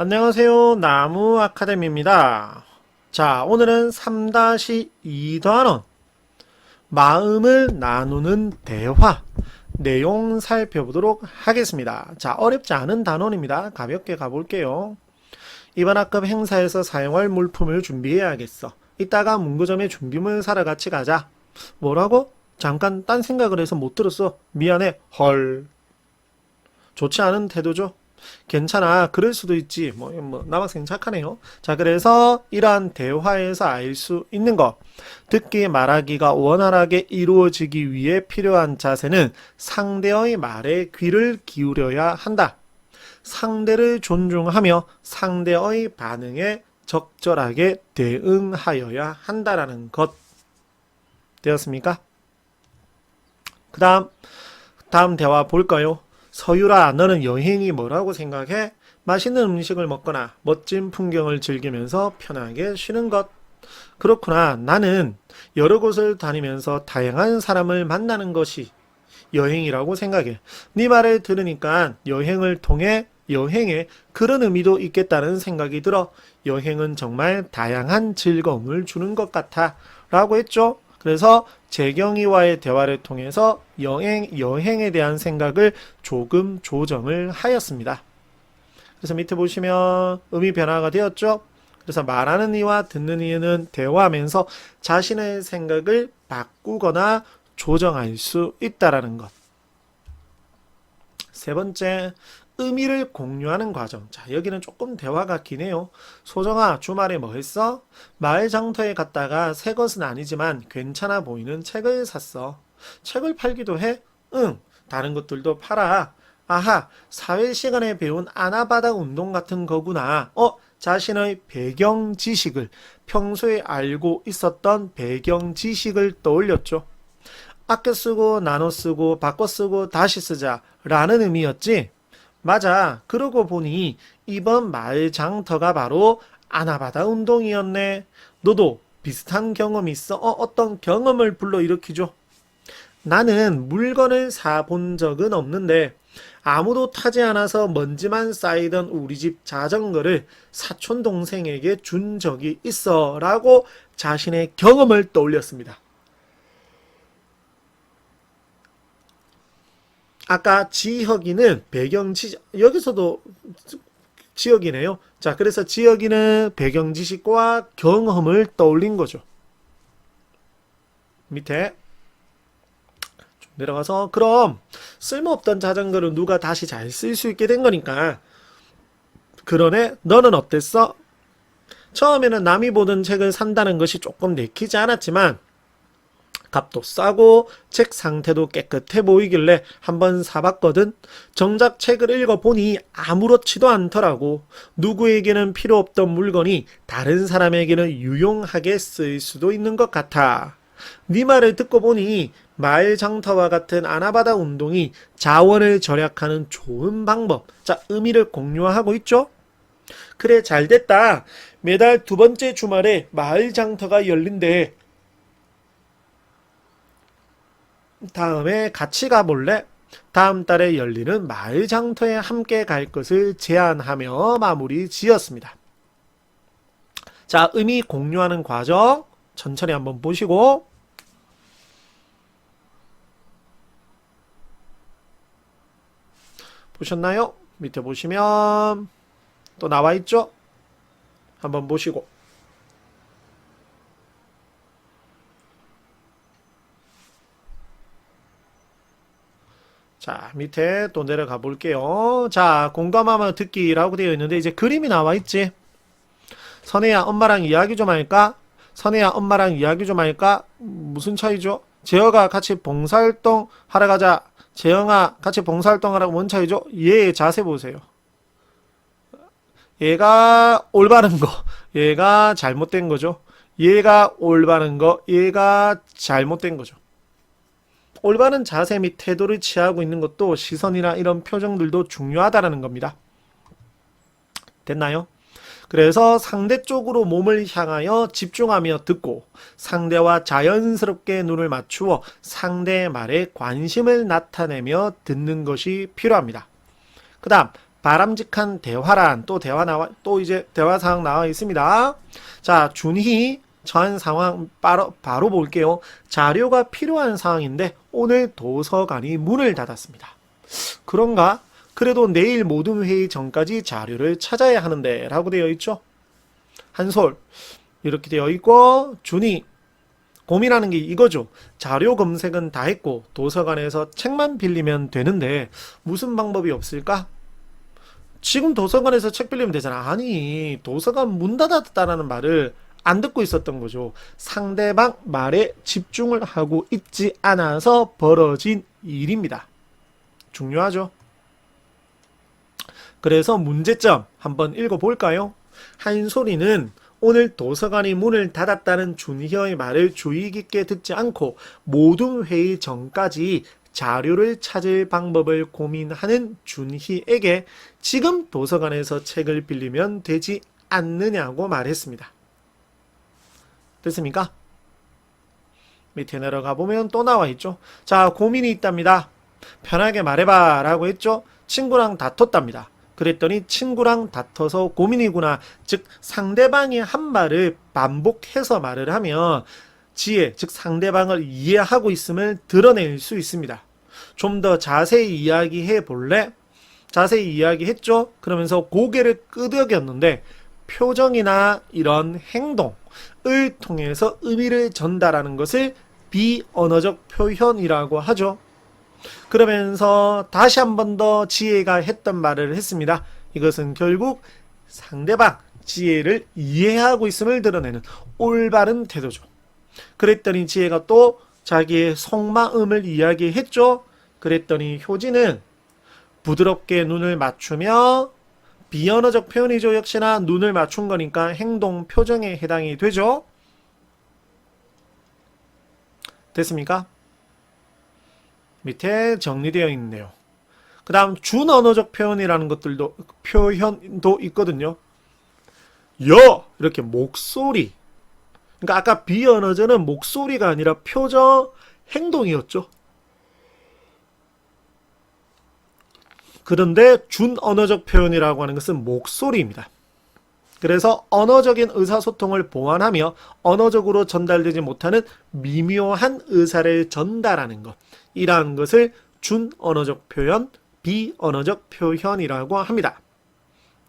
안녕하세요. 나무 아카데미입니다. 자, 오늘은 3-2단원 마음을 나누는 대화 내용 살펴보도록 하겠습니다. 자, 어렵지 않은 단원입니다. 가볍게 가볼게요. 이번 학급 행사에서 사용할 물품을 준비해야겠어. 이따가 문구점에 준비물 사러 같이 가자. 뭐라고? 잠깐 딴 생각을 해서 못 들었어. 미안해. 헐. 좋지 않은 태도죠. 괜찮아. 그럴 수도 있지. 뭐, 뭐, 남학생 착하네요. 자, 그래서 이러한 대화에서 알 수 있는 것. 듣기, 말하기가 원활하게 이루어지기 위해 필요한 자세는 상대의 말에 귀를 기울여야 한다. 상대를 존중하며 상대의 반응에 적절하게 대응하여야 한다라는 것. 되었습니까? 그 다음, 다음 대화 볼까요? 서유라, 너는 여행이 뭐라고 생각해? 맛있는 음식을 먹거나 멋진 풍경을 즐기면서 편하게 쉬는 것. 그렇구나. 나는 여러 곳을 다니면서 다양한 사람을 만나는 것이 여행이라고 생각해. 네 말을 들으니까 여행을 통해 여행에 그런 의미도 있겠다는 생각이 들어. 여행은 정말 다양한 즐거움을 주는 것 같아. 라고 했죠. 그래서 재경이와의 대화를 통해서 여행, 여행에 대한 생각을 조금 조정을 하였습니다. 그래서 밑에 보시면 의미 변화가 되었죠. 그래서 말하는 이와 듣는 이는 대화하면서 자신의 생각을 바꾸거나 조정할 수 있다라는 것. 세 번째, 의미를 공유하는 과정. 자, 여기는 조금 대화가 기네요. 소정아, 주말에 뭐 했어? 마을 장터에 갔다가 새 것은 아니지만 괜찮아 보이는 책을 샀어. 책을 팔기도 해? 응, 다른 것들도 팔아. 아하, 사회 시간에 배운 아나바다 운동 같은 거구나. 어, 자신의 배경 지식을, 평소에 알고 있었던 배경 지식을 떠올렸죠. 아껴 쓰고, 나눠 쓰고, 바꿔 쓰고, 다시 쓰자. 라는 의미였지. 맞아. 그러고 보니 이번 마을 장터가 바로 아나바다 운동이었네. 너도 비슷한 경험 있어? 어, 어떤 경험을 불러일으키죠? 나는 물건을 사본 적은 없는데 아무도 타지 않아서 먼지만 쌓이던 우리 집 자전거를 사촌 동생에게 준 적이 있어 라고 자신의 경험을 떠올렸습니다. 아까 지혁이는 배경 지 여기서도 지혁이네요. 자, 그래서 지혁이는 배경 지식과 경험을 떠올린 거죠. 밑에 좀 내려가서 그럼 쓸모없던 자전거를 누가 다시 잘 쓸 수 있게 된 거니까 그러네. 너는 어땠어? 처음에는 남이 보던 책을 산다는 것이 조금 내키지 않았지만 값도 싸고 책 상태도 깨끗해 보이길래 한번 사봤거든. 정작 책을 읽어보니 아무렇지도 않더라고. 누구에게는 필요 없던 물건이 다른 사람에게는 유용하게 쓰일 수도 있는 것 같아. 네 말을 듣고 보니 마을 장터와 같은 아나바다 운동이 자원을 절약하는 좋은 방법. 자, 의미를 공유하고 있죠? 그래, 잘 됐다. 매달 두 번째 주말에 마을 장터가 열린대. 다음에 같이 가볼래? 다음 달에 열리는 마을 장터에 함께 갈 것을 제안하며 마무리 지었습니다. 자, 의미 공유하는 과정 천천히 한번 보시고 보셨나요? 밑에 보시면 또 나와 있죠? 한번 보시고 자, 밑에 또 내려가 볼게요. 자, 공감하며 듣기라고 되어 있는데 이제 그림이 나와 있지. 선혜야, 엄마랑 이야기 좀 할까? 선혜야, 엄마랑 이야기 좀 할까? 무슨 차이죠? 재혁아, 같이 봉사활동 하러 가자. 재영아, 같이 봉사활동 하라고 뭔 차이죠? 얘의 자세 보세요. 얘가 올바른 거, 얘가 잘못된 거죠. 얘가 올바른 거, 얘가 잘못된 거죠. 올바른 자세 및 태도를 취하고 있는 것도 시선이나 이런 표정들도 중요하다라는 겁니다. 됐나요? 그래서 상대 쪽으로 몸을 향하여 집중하며 듣고 상대와 자연스럽게 눈을 맞추어 상대의 말에 관심을 나타내며 듣는 것이 필요합니다. 그 다음, 바람직한 대화란 또 대화 나와 또 이제 대화 사항 나와 있습니다. 자, 준희 처한 상황 바로 바로 볼게요. 자료가 필요한 상황인데 오늘 도서관이 문을 닫았습니다. 그런가? 그래도 내일 모든 회의 전까지 자료를 찾아야 하는데 라고 되어 있죠. 한솔 이렇게 되어 있고 준이 고민하는 게 이거죠. 자료 검색은 다 했고 도서관에서 책만 빌리면 되는데 무슨 방법이 없을까? 지금 도서관에서 책 빌리면 되잖아. 아니, 도서관 문 닫았다라는 말을 안 듣고 있었던 거죠. 상대방 말에 집중을 하고 있지 않아서 벌어진 일입니다. 중요하죠. 그래서 문제점 한번 읽어볼까요? 한소리는 오늘 도서관이 문을 닫았다는 준희의 말을 주의 깊게 듣지 않고 모든 회의 전까지 자료를 찾을 방법을 고민하는 준희에게 지금 도서관에서 책을 빌리면 되지 않느냐고 말했습니다. 됐습니까? 밑에 내려가 보면 또 나와 있죠. 자, 고민이 있답니다. 편하게 말해봐 라고 했죠. 친구랑 다퉜답니다. 그랬더니 친구랑 다퉈서 고민이구나. 즉, 상대방이 한 말을 반복해서 말을 하면 지혜, 즉 상대방을 이해하고 있음을 드러낼 수 있습니다. 좀 더 자세히 이야기해 볼래? 자세히 이야기했죠? 그러면서 고개를 끄덕였는데 표정이나 이런 행동을 통해서 의미를 전달하는 것을 비언어적 표현이라고 하죠. 그러면서 다시 한 번 더 지혜가 했던 말을 했습니다. 이것은 결국 상대방 지혜를 이해하고 있음을 드러내는 올바른 태도죠. 그랬더니 지혜가 또 자기의 속마음을 이야기했죠. 그랬더니 효진은 부드럽게 눈을 맞추며 비언어적 표현이죠. 역시나 눈을 맞춘 거니까 행동 표정에 해당이 되죠. 됐습니까? 밑에 정리되어 있네요. 그 다음 준언어적 표현이라는 것들도 표현도 있거든요. 여 이렇게 목소리. 그러니까 아까 비언어적은 목소리가 아니라 표정 행동이었죠. 그런데 준 언어적 표현이라고 하는 것은 목소리입니다. 그래서 언어적인 의사소통을 보완하며 언어적으로 전달되지 못하는 미묘한 의사를 전달하는 것. 이러한 것을 준 언어적 표현, 비언어적 표현이라고 합니다.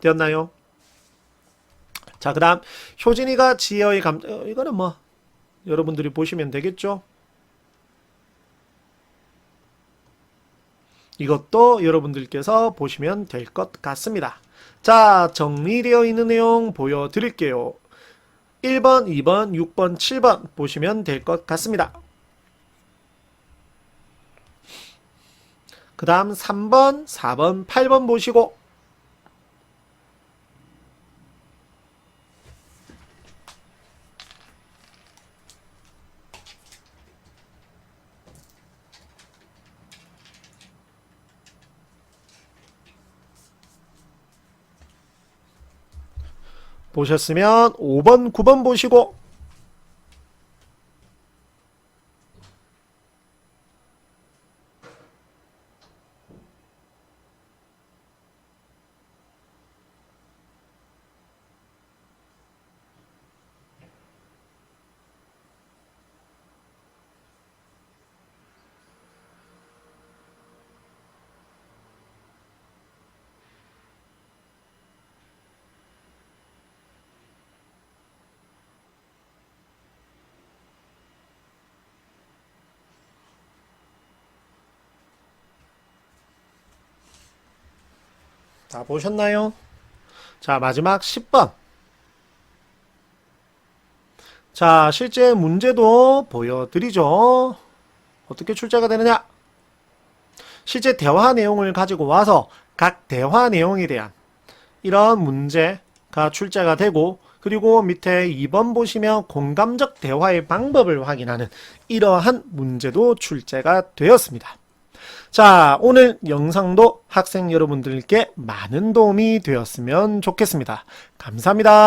되었나요? 자, 그 다음, 효진이가 지혜의 감, 어, 이거는 뭐, 여러분들이 보시면 되겠죠? 이것도 여러분들께서 보시면 될 것 같습니다. 자, 정리되어 있는 내용 보여드릴게요. 1번, 2번, 6번, 7번 보시면 될 것 같습니다. 그 다음 3번, 4번, 8번 보시고 보셨으면 5번, 9번 보시고 다 보셨나요? 자, 마지막 10번. 자, 실제 문제도 보여드리죠. 어떻게 출제가 되느냐? 실제 대화 내용을 가지고 와서 각 대화 내용에 대한 이런 문제가 출제가 되고 그리고 밑에 2번 보시면 공감적 대화의 방법을 확인하는 이러한 문제도 출제가 되었습니다. 자, 오늘 영상도 학생 여러분들께 많은 도움이 되었으면 좋겠습니다. 감사합니다.